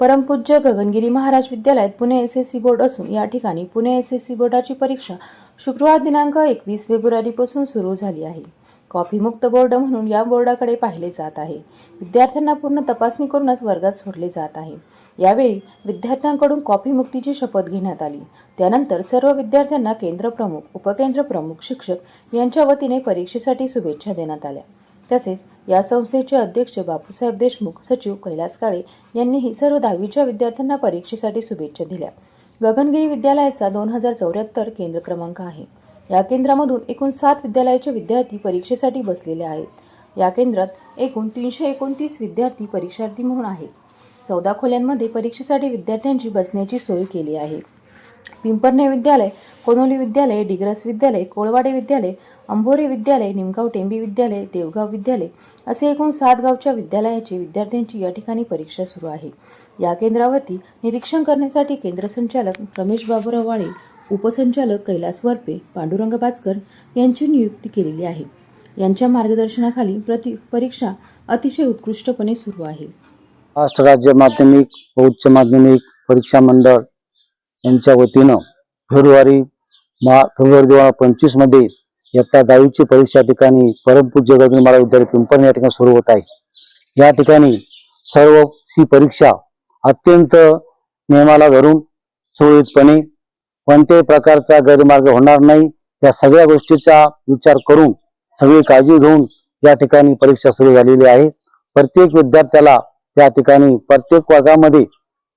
परमपूज्य गगनगिरी महाराज विद्यालयात Pune S S C board असून या ठिकाणी पुणे एस एस सी बोर्डाची परीक्षा शुक्रवार दिनांक एकवीस फेब्रुवारीपासून सुरू झाली आहे. कॉफीमुक्त बोर्ड म्हणून या बोर्डाकडे पाहिले जात आहे. विद्यार्थ्यांना पूर्ण तपासणी करूनच वर्गात सोडले जात आहे. यावेळी विद्यार्थ्यांकडून कॉफीमुक्तीची शपथ घेण्यात आली. त्यानंतर सर्व विद्यार्थ्यांना केंद्र प्रमुख उपकेंद्र प्रमुख शिक्षक यांच्या वतीने परीक्षेसाठी शुभेच्छा देण्यात आल्या. तसेच या संस्थेचे अध्यक्ष बापूसाहेब देशमुख सचिव कैलास काळे यांनीही सर्व दहावीच्या विद्यार्थ्यांना परीक्षेसाठी शुभेच्छा दिल्या. गगनगिरी विद्यालयाचा दोन हजार चौऱ्याहत्तर केंद्र क्रमांक आहे. या केंद्रामधून एकूण सात विद्यालयाचे विद्यार्थी परीक्षेसाठी बसलेले आहेत. या केंद्रात एकूण तीनशे एकोणतीस विद्यार्थी परीक्षार्थी म्हणून आहेत. चौदा खोल्यांमध्ये परीक्षेसाठी विद्यार्थ्यांची बसण्याची सोय केली आहे. पिंपरणे विद्यालय कोनोली विद्यालय डिग्रस विद्यालय कोळवाडे विद्यालय अंभोरे विद्यालय निमगाव टेंबी विद्यालय देवगाव विद्यालय असे एकूण सात गावच्या विद्यालयाची विद्यार्थ्यांची या ठिकाणी परीक्षा सुरू आहे. या केंद्रावरती निरीक्षण करण्यासाठी केंद्र संचालक रमेश बाबूराव वाळे उपसंचालक कैलास वरपे पांडुरंग पाचकर यांची नियुक्ती केलेली आहे. यांच्या मार्गदर्शनाखाली प्रति परीक्षा अतिशय उत्कृष्टपणे सुरू आहे. महाराष्ट्र राज्य माध्यमिक व उच्च माध्यमिक परीक्षा मंडळ यांच्या वतीनं फेब्रुवारी मा फेब्रुवारी दोन हजार पंचवीसमध्ये इयत्ता दहावीची परीक्षा ठिकाणी परमपूज्य गगन महाराज विद्यालय पिंपर्ण या ठिकाणी सुरू होत आहे. या ठिकाणी सर्व ही परीक्षा अत्यंत नियमाला धरून सुरळीतपणे कोणत्याही प्रकारचा गैरमार्ग होणार नाही. या सगळ्या गोष्टीचा विचार करून सगळी काळजी घेऊन या ठिकाणी परीक्षा सुरू झालेली आहे. प्रत्येक विद्यार्थ्याला त्या ठिकाणी प्रत्येक वर्गामध्ये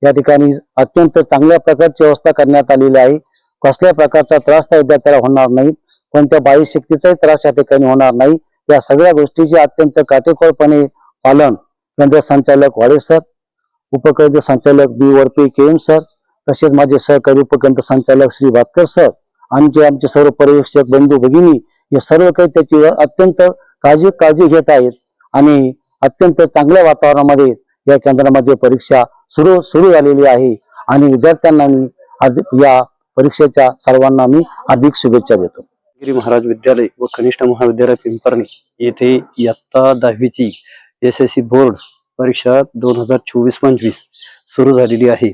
या ठिकाणी अत्यंत चांगल्या प्रकारची व्यवस्था करण्यात आलेली आहे. कसल्या प्रकारचा त्रास त्या विद्यार्थ्याला होणार नाही. कोणत्या बाह्य शक्तीचाही त्रास या ठिकाणी होणार नाही. या सगळ्या गोष्टीचे अत्यंत काटेकोरपणे पालन केंद्र संचालक वाडे सर उपकेंद्र संचालक बी वरपी के एम सर तसेच माझे सहकारी उपकेंद्र संचालक श्री भातकर सर आमचे आमचे सर्व पर्यवेक्षक बंधू भगिनी हे सर्व काही त्याची अत्यंत काळजी काळजी घेत आहेत. आणि अत्यंत चांगल्या वातावरणामध्ये या केंद्रामध्ये परीक्षा सुरू सुरू झालेली आहे. आणि विद्यार्थ्यांना मी हार्दिक या परीक्षेच्या सर्वांना मी अधिक शुभेच्छा देतो. गिरी महाराज विद्यालय व कनिष्ठ महाविद्यालय पिंपर्णी येथे इयत्ता दहावीची एस एस सी बोर्ड परीक्षा दोन हजार चोवीस पंचवीस सुरू झालेली आहे.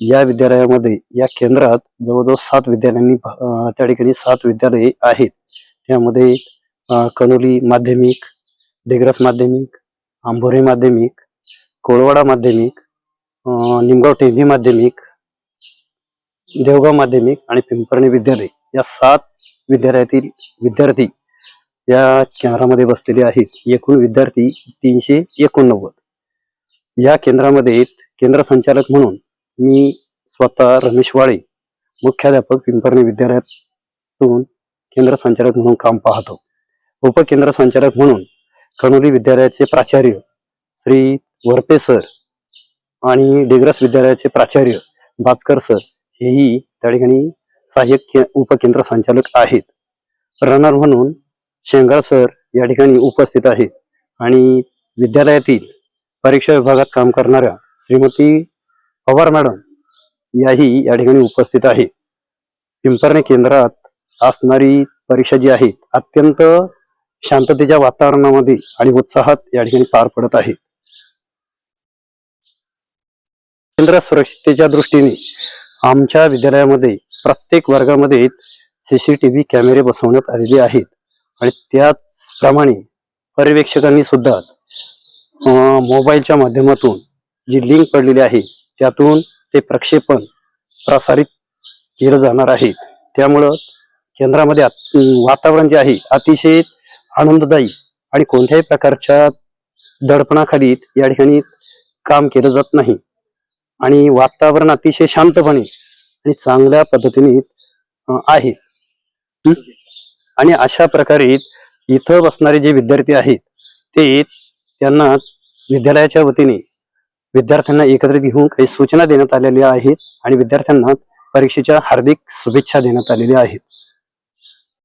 या विद्यालयामध्ये या केंद्रात जवळजवळ सात विद्यालयांनी त्या ठिकाणी सात विद्यालये आहेत. त्यामध्ये कनोली माध्यमिक डिग्रस माध्यमिक आंभोरे माध्यमिक कोळवाडा माध्यमिक निमगाव टेंभी माध्यमिक देवगाव माध्यमिक आणि पिंपर्णी विद्यालय या सात विद्यालयातील विद्यार्थी या केंद्रामध्ये बसलेले आहेत. एकूण विद्यार्थी तीनशे एकोणनव्वद. या केंद्रामध्ये केंद्र संचालक म्हणून मी स्वतः रमेश वाळे मुख्याध्यापक पिंपर्णी विद्यालयातून केंद्र संचालक म्हणून काम पाहतो. उपकेंद्र संचालक म्हणून कणोली विद्यालयाचे प्राचार्य श्री वरपे सर आणि डिग्रस विद्यालयाचे प्राचार्य बातकर सर हेही त्या ठिकाणी सहाय्यक के- उपकेंद्र संचालक आहेत. रनर म्हणून शेंगाळ सर या ठिकाणी उपस्थित आहेत. आणि विद्यालयातील परीक्षा विभागात काम करणाऱ्या श्रीमती पवार मॅडम याही या ठिकाणी उपस्थित आहे पिंपरणे केंद्रात असणारी परीक्षा जी आहे अत्यंत शांततेच्या वातावरणामध्ये आणि उत्साहात या ठिकाणी पार पडत आहे. केंद्र सुरक्षिततेच्या दृष्टीने आमच्या विद्यालयामध्ये प्रत्येक वर्गामध्ये सी सी टी व्ही कॅमेरे बसवण्यात आलेले आहेत. आणि त्याचप्रमाणे पर्यवेक्षकांनी सुद्धा मोबाईलच्या माध्यमातून जी लिंक पडलेली आहे त्यातून ते प्रक्षेपण प्रसारित केलं जाणार आहे. त्यामुळं केंद्रामध्ये वातावरण जे आहे अतिशय आनंददायी आणि कोणत्याही प्रकारच्या दडपणाखाली या ठिकाणी काम केलं जात नाही. आणि वातावरण अतिशय शांतपणे आणि चांगल्या पद्धतीने आहे. आणि अशा प्रकारे इथं बसणारे जे विद्यार्थी आहेत ते त्यांना विद्यालयाच्या वतीने विद्यार्थ्यांना एकत्रित घेऊन काही सूचना देण्यात आलेल्या आहेत आणि विद्यार्थ्यांना परीक्षेच्या हार्दिक शुभेच्छा देण्यात आलेल्या आहेत.